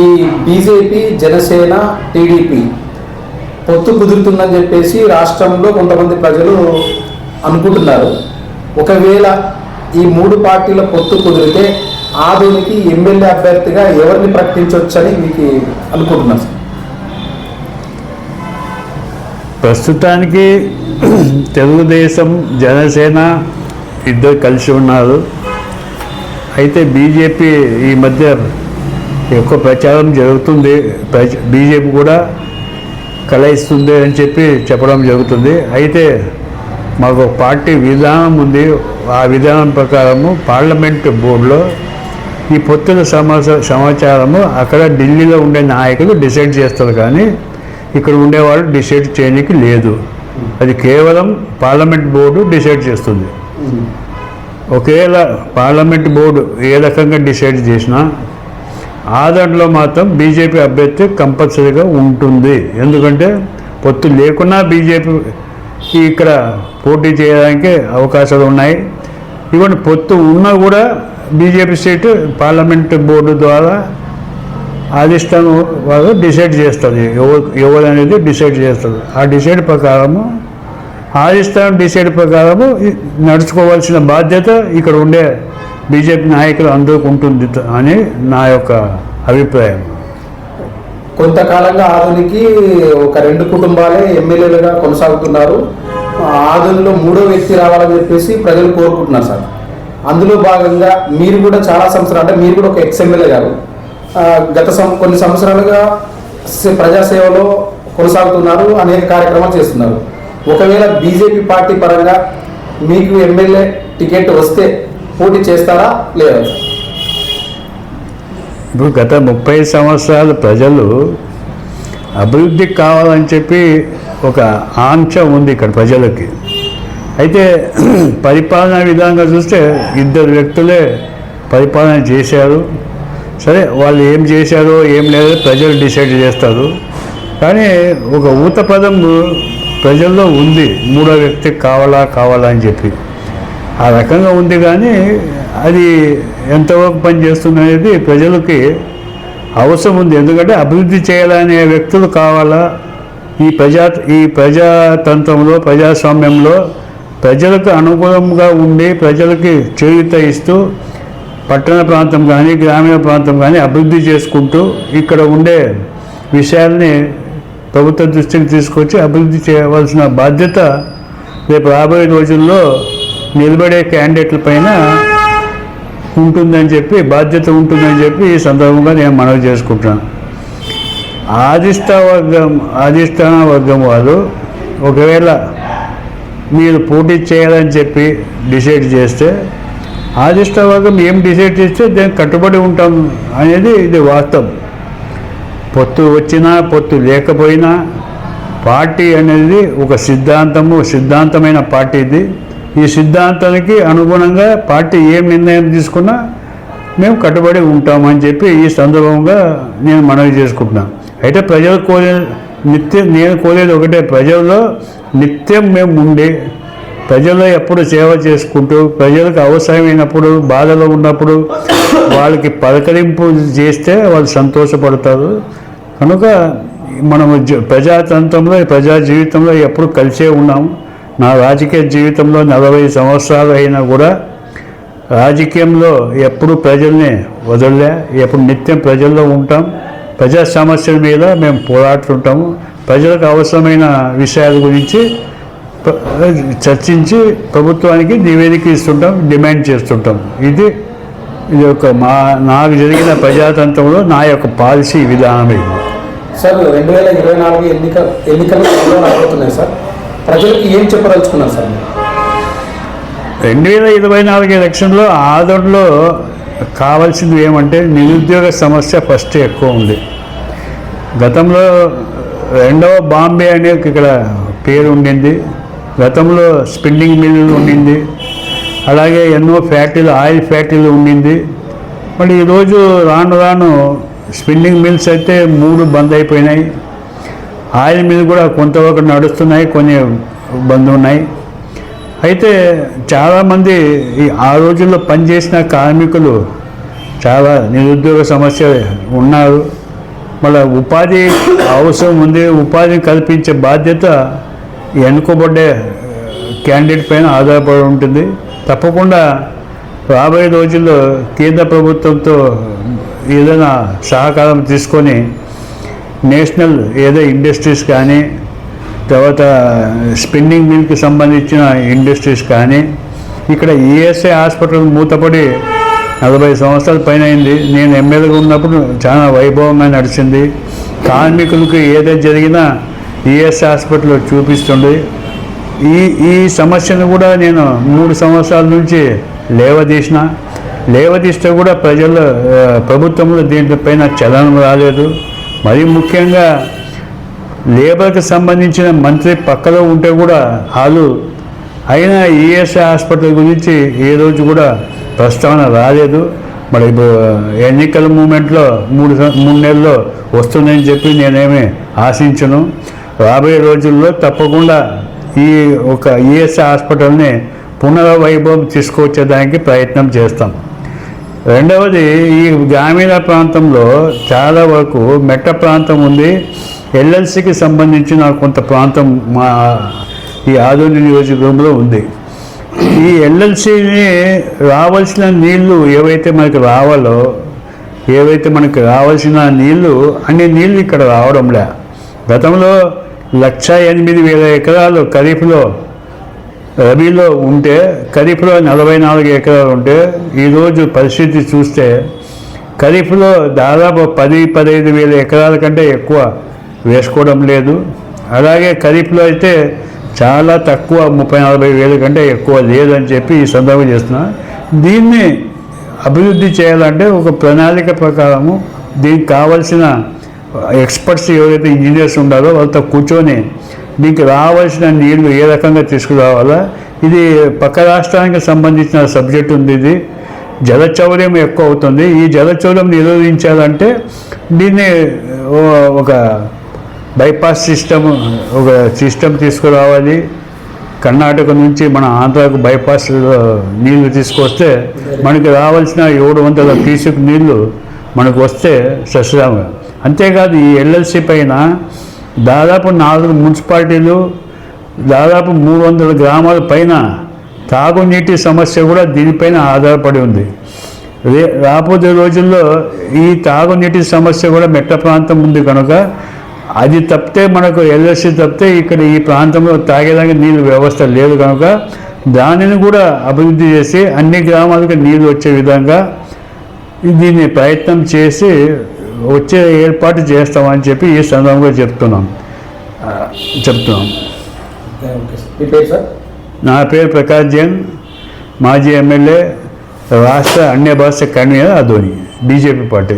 ఈ BJP Janasena TDP పొత్తు కుదురుతుందని చెప్పేసి రాష్ట్రంలో కొంతమంది ప్రజలు అనుకుంటున్నారు. ఒకవేళ ఈ మూడు పార్టీల పొత్తు కుదిరితే ఆదోనికి ఎమ్మెల్యే అభ్యర్థిగా ఎవరిని ప్రకటించవచ్చని మీకు అనుకుంటున్నారు? సార్ ప్రస్తుతానికి తెలుగుదేశం జనసేన ఇద్దరు కలిసి ఉన్నారు. అయితే బీజేపీ ఈ మధ్య ఎక్కువ ప్రచారం జరుగుతుంది బీజేపీ కూడా కలయిస్తుంది అని చెప్పి చెప్పడం జరుగుతుంది. అయితే మాకు పార్టీ విధానం ఉంది. ఆ విధానం ప్రకారము పార్లమెంట్ బోర్డులో ఈ పొత్తుల సమాచ సమాచారము అక్కడ ఢిల్లీలో ఉండే నాయకులు డిసైడ్ చేస్తారు కానీ ఇక్కడ ఉండేవాళ్ళు డిసైడ్ చేయడానికి లేదు. అది కేవలం పార్లమెంట్ బోర్డు డిసైడ్ చేస్తుంది. ఒకవేళ పార్లమెంట్ బోర్డు ఏ రకంగా డిసైడ్ చేసినా ఆ దాంట్లో మాత్రం బీజేపీ అభ్యర్థి కంపల్సరీగా ఉంటుంది. ఎందుకంటే పొత్తు లేకున్నా బీజేపీ ఇక్కడ పోటీ చేయడానికి అవకాశాలు ఉన్నాయి. ఇవన్నీ పొత్తు ఉన్నా కూడా బీజేపీ సీటు పార్లమెంట్ బోర్డు ద్వారా అధిష్టానం వాళ్ళు డిసైడ్ చేస్తుంది ఎవరు ఎవరు అనేది డిసైడ్ చేస్తారు. ఆ డిసైడ్ ప్రకారము అధిష్టానం డిసైడ్ ప్రకారము నడుచుకోవాల్సిన బాధ్యత ఇక్కడ ఉండే బీజేపీ నాయకులు అందుకుంటుంది అని నా యొక్క అభిప్రాయం. కొంతకాలంగా ఆదునికి ఒక రెండు కుటుంబాలే ఎమ్మెల్యేలుగా కొనసాగుతున్నారు. ఆదునిలో మూడో వ్యక్తి రావాలని చెప్పేసి ప్రజలు కోరుకుంటున్నారు సార్. అందులో భాగంగా మీరు కూడా చాలా సంవత్సరాలు అంటే మీరు కూడా ఒక ఎక్స్ ఎమ్మెల్యే గారు. గత సం కొన్ని సంవత్సరాలుగా సే- ప్రజాసేవలో కొనసాగుతున్నారు అనేక కార్యక్రమాలు చేస్తున్నారు. ఒకవేళ బీజేపీ పార్టీ పరంగా మీకు ఎమ్మెల్యే టికెట్ వస్తే పోటీ చేస్తారా? లేదా? ఇప్పుడు గత ముప్పై సంవత్సరాలు ప్రజలు అభివృద్ధి కావాలని చెప్పి ఒక ఆంక్ష ఉంది ఇక్కడ ప్రజలకి. అయితే పరిపాలనా విధానంగా చూస్తే ఇద్దరు వ్యక్తులే పరిపాలన చేశారు. సరే వాళ్ళు ఏం చేశారో ఏం లేదో ప్రజలు డిసైడ్ చేస్తారు. కానీ ఒక ఊత పదం ప్రజల్లో ఉంది. మూడో వ్యక్తికి కావాలా కావాలా అని చెప్పి. ఆ రకంగా ఉంది కానీ అది ఎంతవరకు పనిచేస్తుంది అనేది ప్రజలకి అవసరం ఉంది. ఎందుకంటే అభివృద్ధి చేయాలనే వ్యక్తులు కావాలా? ఈ ప్రజా ఈ ప్రజాతంత్రంలో ప్రజాస్వామ్యంలో ప్రజలకు అనుకూలంగా ఉండి ప్రజలకి చేయూత ఇస్తూ పట్టణ ప్రాంతం కానీ గ్రామీణ ప్రాంతం కానీ అభివృద్ధి చేసుకుంటూ ఇక్కడ ఉండే విషయాల్ని ప్రభుత్వ దృష్టికి తీసుకొచ్చి అభివృద్ధి చేయవలసిన బాధ్యత రేపు రాబోయే రోజుల్లో నిలబడే క్యాండిడేట్ల పైన ఉంటుందని చెప్పి బాధ్యత ఉంటుందని చెప్పి ఈ సందర్భంగా నేను మనవి చేసుకుంటున్నాను. ఆదిష్ట వర్గం ఆదిష్టాన వర్గం వారు ఒకవేళ మీరు పోటీ చేయాలని చెప్పి డిసైడ్ చేస్తే ఆదిష్ట వర్గం ఏం డిసైడ్ చేస్తే దానికి కట్టుబడి ఉంటాం అనేది ఇది వాస్తవం. పొత్తు వచ్చినా పొత్తు లేకపోయినా పార్టీ అనేది ఒక సిద్ధాంతము సిద్ధాంతమైన పార్టీ ఇది. ఈ సిద్ధాంతానికి అనుగుణంగా పార్టీ ఏం నిర్ణయం తీసుకున్నా మేము కట్టుబడి ఉంటామని చెప్పి ఈ సందర్భంగా నేను మనవి చేసుకుంటున్నాను అయితే ప్రజలు కోరే నిత్యం నేను కోరేది ఒకటే ప్రజల్లో నిత్యం మేము ఉండి ప్రజల్లో ఎప్పుడు సేవ చేసుకుంటూ ప్రజలకు అవసరమైనప్పుడు బాధలో ఉన్నప్పుడు వాళ్ళకి పలకరింపు చేస్తే వాళ్ళు సంతోషపడతారు. కనుక మనం ప్రజాతంత్రంలో ప్రజా జీవితంలో ఎప్పుడు కలిసే ఉన్నాము. నా రాజకీయ జీవితంలో నలభై సంవత్సరాలు అయినా కూడా రాజకీయంలో ఎప్పుడు ప్రజల్ని వదలలే ఎప్పుడు నిత్యం ప్రజల్లో ఉంటాం. ప్రజా సమస్యల మీద మేము పోరాడుతుంటాము. ప్రజలకు అవసరమైన విషయాల గురించి చర్చించి ప్రభుత్వానికి నివేదిక ఇస్తుంటాం డిమాండ్ చేస్తుంటాం. ఇది ఇది ఒక మా నాకు జరిగిన ప్రజాతంత్రంలో నా యొక్క పాలసీ విధానం ఇది సార్ రెండు వేల ఇరవై నాలుగు ఎన్నిక ఎన్నికలు రాబోతున్నాయి సార్. ప్రజలకు ఏం చెప్పదలుచుకున్నారు సార్? రెండు వేల ఇరవై నాలుగు ఎలక్షన్లో ఆదోడ్లో కావాల్సింది ఏమంటే నిరుద్యోగ సమస్య ఫస్ట్ ఎక్కువ ఉంది. గతంలో రెండవ బాంబే అనే ఇక్కడ పేరు ఉండింది. గతంలో స్పిన్నింగ్ మిల్లు ఉండింది. అలాగే ఎన్నో ఫ్యాక్టరీలు ఆయిల్ ఫ్యాక్టరీలు ఉండింది. మళ్ళీ ఈరోజు రాను రాను స్పిన్నింగ్ మిల్స్ అయితే మూడు బంద్ అయిపోయినాయి. ఆయన మీద కూడా కొంతవరకు నడుస్తున్నాయి కొన్ని ఇబ్బంది ఉన్నాయి అయితే చాలామంది ఈ ఆ రోజుల్లో పనిచేసిన కార్మికులు చాలా నిరుద్యోగ సమస్య ఉన్నారు. మళ్ళీ ఉపాధి అవసరం ఉంది ఉపాధిని కల్పించే బాధ్యత ఎన్నుకోబడ్డే క్యాండిడేట్ పైన ఆధారపడి ఉంటుంది. తప్పకుండా రాబోయే రోజుల్లో కేంద్ర ప్రభుత్వంతో ఏదైనా సహకారం తీసుకొని నేషనల్ ఏదో ఇండస్ట్రీస్ కానీ తర్వాత స్పిన్నింగ్ మిల్కి సంబంధించిన ఇండస్ట్రీస్ కానీ ఇక్కడ ఈఎస్ఐ హాస్పిటల్ మూతపడి నలభై సంవత్సరాల పైన అయింది. నేను ఎమ్మెల్యేగా ఉన్నప్పుడు చాలా వైభవంగా నడిచింది. కార్మికులకు ఏదైతే జరిగినా ఈఎస్ఐ హాస్పిటల్ చూపిస్తుండే. ఈ ఈ సమస్యను కూడా నేను మూడు సంవత్సరాల నుంచి లేవదీసిన. లేవదీస్తే కూడా ప్రజల్లో ప్రభుత్వంలో దీనిపైన చలనం రాలేదు. మరీ ముఖ్యంగా లేబర్కి సంబంధించిన మంత్రి పక్కలో ఉంటే కూడా వాళ్ళు అయినా ఈఎస్ఐ హాస్పిటల్ గురించి ఏ రోజు కూడా ప్రస్తావన రాలేదు. మరి ఇప్పుడు ఎన్నికల మూమెంట్లో మూడు మూడు నెలల్లో వస్తుందని చెప్పి నేనేమి ఆశించను. రాబోయే రోజుల్లో తప్పకుండా ఈ ఒక ఈఎస్ఐ హాస్పిటల్ని పునర్వైభవం తీసుకొచ్చేదానికి ప్రయత్నం చేస్తాం. రెండవది ఈ గ్రామీణ ప్రాంతంలో చాలా వరకు మెట్ట ప్రాంతం ఉంది. ఎల్ఎల్సికి సంబంధించిన కొంత ప్రాంతం మా ఈ ఆధునిక నియోజకవర్గంలో ఉంది. ఈ ఎల్ఎల్సిని రావాల్సిన నీళ్ళు ఏవైతే మనకి రావాలో ఏవైతే మనకి రావాల్సిన నీళ్ళు అన్ని నీళ్ళు ఇక్కడ రావడంలే. గతంలో లక్ష ఎనిమిది వేల ఎకరాలు ఖరీఫ్లో రబీలో ఉంటే ఖరీఫ్లో నలభై నాలుగు ఎకరాలు ఉంటే ఈరోజు పరిస్థితి చూస్తే ఖరీఫ్లో దాదాపు పది పదహైదు వేల ఎకరాల కంటే ఎక్కువ వేసుకోవడం లేదు. అలాగే ఖరీఫ్లో అయితే చాలా తక్కువ ముప్పై నలభై వేల కంటే ఎక్కువ లేదని చెప్పి ఈ సందర్భం చేస్తున్నా. దీన్ని అభివృద్ధి చేయాలంటే ఒక ప్రణాళిక ప్రకారము దీనికి కావలసిన ఎక్స్పర్ట్స్ ఎవరైతే ఇంజనీర్స్ ఉండారో వాళ్ళతో కూర్చొని దీనికి రావాల్సిన నీళ్ళు ఏ రకంగా తీసుకురావాలా? ఇది పక్క రాష్ట్రానికి సంబంధించిన సబ్జెక్ట్ ఉంది ఇది. జలచౌర్యం ఎక్కువ అవుతుంది. ఈ జలచౌర్యం నిరోధించాలంటే దీన్ని ఒక బైపాస్ సిస్టమ్ ఒక సిస్టమ్ తీసుకురావాలి. కర్ణాటక నుంచి మన ఆంధ్రాకు బైపాస్ నీళ్ళు తీసుకొస్తే మనకి రావాల్సిన ఏడు వందల క్యూసిక్ నీళ్ళు మనకు వస్తే సస్రామ అంతేకాదు ఈ ఎల్ఎల్సి పైన దాదాపు నాలుగు మున్సిపాలిటీలు దాదాపు మూడు వందల గ్రామాల పైన తాగునీటి సమస్య కూడా దీనిపైన ఆధారపడి ఉంది. రే రాబోయే రోజుల్లో ఈ తాగునీటి సమస్య కూడా మెట్ట ప్రాంతం ఉంది కనుక అది తప్పితే మనకు ఎల్ఎస్సి తప్పితే ఇక్కడ ఈ ప్రాంతంలో తాగేదానికి నీళ్ళు వ్యవస్థ లేదు కనుక దానిని కూడా అభివృద్ధి చేసి అన్ని గ్రామాలకు నీళ్ళు వచ్చే విధంగా దీన్ని ప్రయత్నం చేసి వచ్చే ఏర్పాటు చేస్తామని చెప్పి ఈ సందర్భంగా చెప్తున్నాం. చెప్తున్నాం. నా పేరు ప్రకాష్ జైన్. మాజీ ఎమ్మెల్యే రాష్ట్ర అన్య భాష కన్వీనర్ అధోని బీజేపీ పార్టీ.